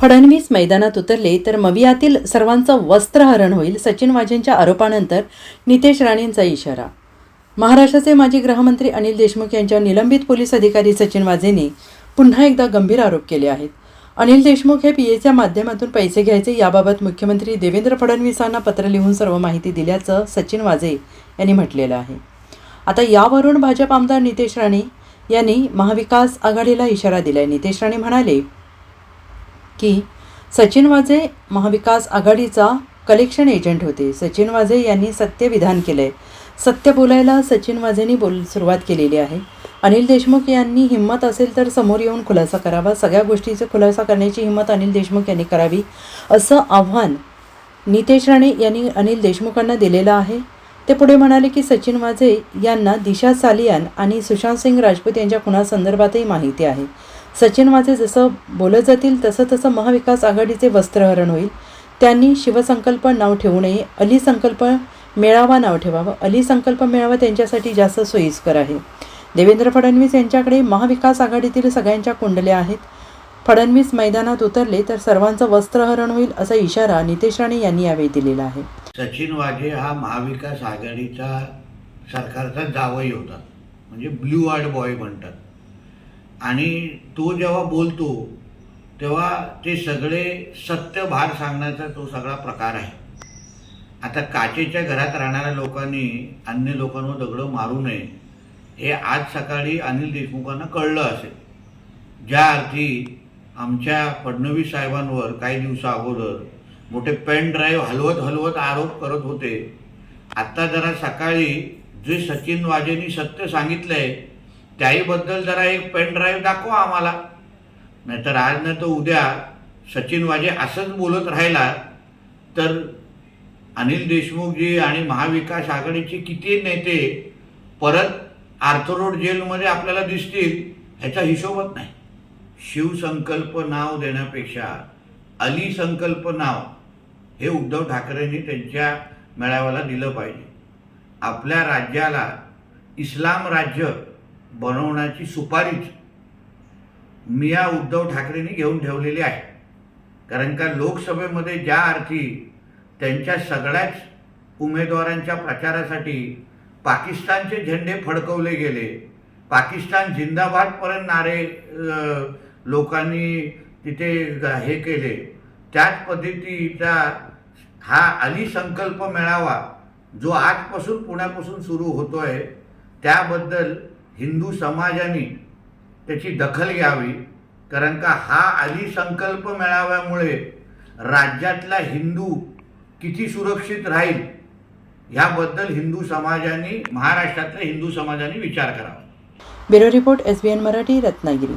फडणवीस मैदानात उतरले तर मवियातील सर्वांचं वस्त्रहरण होईल सचिन वाजेंच्या आरोपानंतर नितेश राणेंचा इशारा. महाराष्ट्राचे माजी गृहमंत्री अनिल देशमुख यांच्या निलंबित पोलीस अधिकारी सचिन वाझेंनी पुन्हा एकदा गंभीर आरोप केले आहेत. अनिल देशमुख हे पीएच्या माध्यमातून पैसे घ्यायचे याबाबत मुख्यमंत्री देवेंद्र फडणवीसांना पत्र लिहून सर्व माहिती दिल्याचं सचिन वाझे यांनी म्हटलेलं आहे. आता यावरून भाजप आमदार नितेश राणे यांनी महाविकास आघाडीला इशारा दिलाय. नितेश राणे म्हणाले की सचिन वाजे महाविकास आघाडीचा कलेक्शन एजंट होते. सचिन वाजे यांनी सत्य विधान आहे सत्य बोलायला सचिन वाजेंनी बोल सुरुवात केलेली आहे. अनिल देशमुख यांनी हिंमत असेल तर समोर येऊन खुलासा करावा. सगळ्या गोष्टीचा खुलासा करण्याची हिंमत अनिल देशमुख यांनी करावी असं आव्हान नितेश राणे यांनी अनिल देशमुखांना दिलेलं आहे. ते पुढे म्हणाले की सचिन वाझे यांना दिशा सालियान आणि सुशांत सिंग राजपूत यांच्या खुनासंदर्भातही माहिती आहे. सचिन वाझे जसं बोलत जातील तसं तसं महाविकास आघाडीचे वस्त्रहरण होईल. त्यांनी शिवसंकल्प नाव ठेवू नये अली संकल्प मेळावा नाव ठेवावं. अली संकल्प मेळावा त्यांच्यासाठी जास्त सोयीस्कर आहे. देवेंद्र फडणवीस यांच्याकडे महाविकास आघाडीतील सगळ्यांच्या कुंडल्या आहेत. फडणवीस मैदानात उतरले तर सर्वांचं वस्त्रहरण होईल असा इशारा नितेश राणे यांनी यावेळी दिलेला आहे. सचिन वाझे हा महाविकास आघाडीचा सरकारचा जावई होता. म्हणजे ब्ल्यू आर्ड बॉय म्हणतात. आणि तो जेव्हा बोलतो तेव्हा ते सगळे सत्य भार सांगण्याचा तो सगळा प्रकार आहे. आता काचेच्या घरात राहणाऱ्या लोकांनी अन्य लोकांवर दगडं मारू नये हे आज सकाळी अनिल देशमुखांना कळलं असेल. ज्या अर्थी आमच्या फडणवीस साहेबांवर काही दिवसा अगोदर मोठे पेन ड्राईव्ह हलवत हलवत आरोप करत होते. आत्ता जरा सकाळी जे सचिन वाजेंनी सत्य सांगितलंय त्याहीबद्दल जरा एक पेन ड्राईव्ह दाखवा आम्हाला. नाहीतर आज नाही तर उद्या सचिन वाजे असंच बोलत राहिला तर अनिल देशमुखजी आणि महाविकास आघाडीचे किती नेते परत आर्थरोड जेलमध्ये आपल्याला दिसतील ह्याचा हिशोबच नाही. शिवसंकल्प नाव देण्यापेक्षा अली संकल्प नाव हे उद्धव ठाकरेंनी त्यांच्या मेळाव्याला दिलं पाहिजे. आपल्या राज्याला इस्लाम राज्य बनवण्याची सुपारीच मिया उद्धव ठाकरेंनी घेऊन ठेवलेली आहे. कारण का लोकसभेमध्ये ज्या अर्थी त्यांच्या सगळ्याच उमेदवारांच्या प्रचारासाठी पाकिस्तानचे झेंडे फडकवले गेले पाकिस्तान जिंदाबादपर्यंत नारे लोकांनी तिथे हे केले त्याच पद्धतीचा हा अली संकल्प मेळावा जो आजपासून पुण्यापासून सुरू होतो आहे त्याबद्दल हिंदू समाजाने त्याची दखल घ्यावी कारण का हा आधी संकल्प मेळाव्यामुळे राज्यातला हिंदू किती सुरक्षित राहील ह्याबद्दल हिंदू समाजाने महाराष्ट्रातल्या हिंदू समाजाने विचार करावा. Bureau report S B N Marathi Ratnagiri.